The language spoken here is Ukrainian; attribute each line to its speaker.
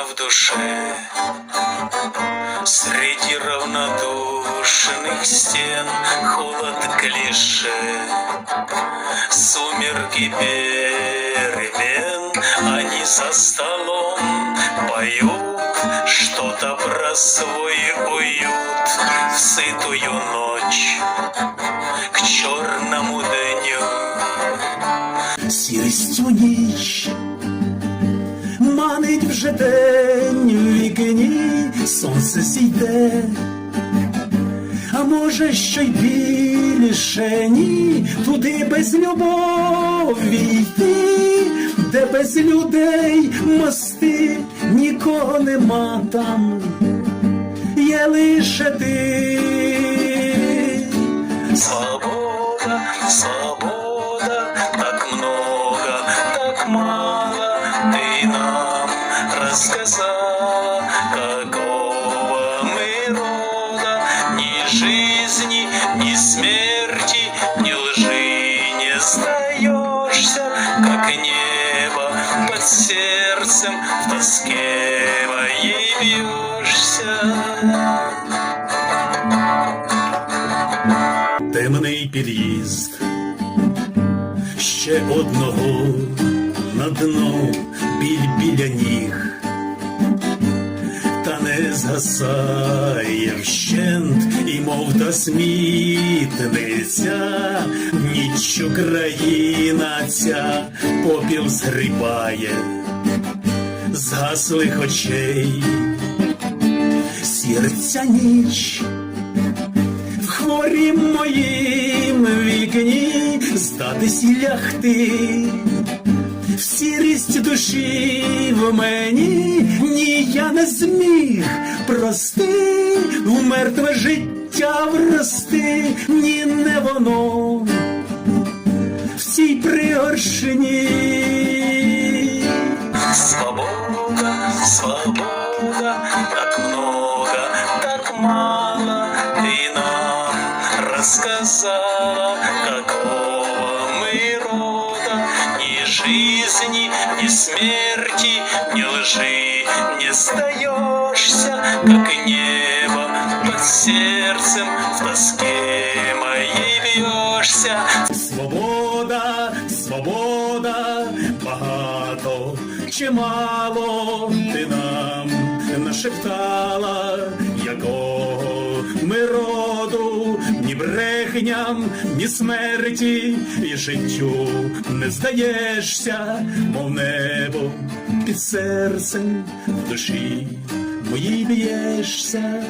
Speaker 1: в душе Среди равнодушных стен Холод клише Сумерки перемен Они за столом поют Что-то про свой уют В сытую ночь К черному дню
Speaker 2: сірістю ніч, манить вже день у вікні, сонце сійде, а може, що й більше ні, туди без любові йти, де без людей мости, нікого нема там, є лише ти.
Speaker 1: рассказала, какого мы рода, ни жизни, ни смерти, ни лжи не сдаешься, как небо под сердцем в тоске моей бьешься.
Speaker 2: темний під'їзд, ще одного на дно біль біля ніг, та не згасає вщент, і мов та смітниця, ніч Україна ця попіл згрібає, згаслих очей, серця ніч хворім моїм вікні здатись лягти, в сірість душі в мені ні я не зміг прости, в мертве життя врости, ні не воно в цій пригоршині.
Speaker 1: Жизни, ни смерти, ни лжи не сдаешься, как небо под сердцем в тоске моей бьешься.
Speaker 2: Свобода, свобода, багато чи мало ти нам нашептала, якого ми роду, ні брехням, ні смерті, і життю не здаєшся, мов небо під серцем в душі моїй б'єшся.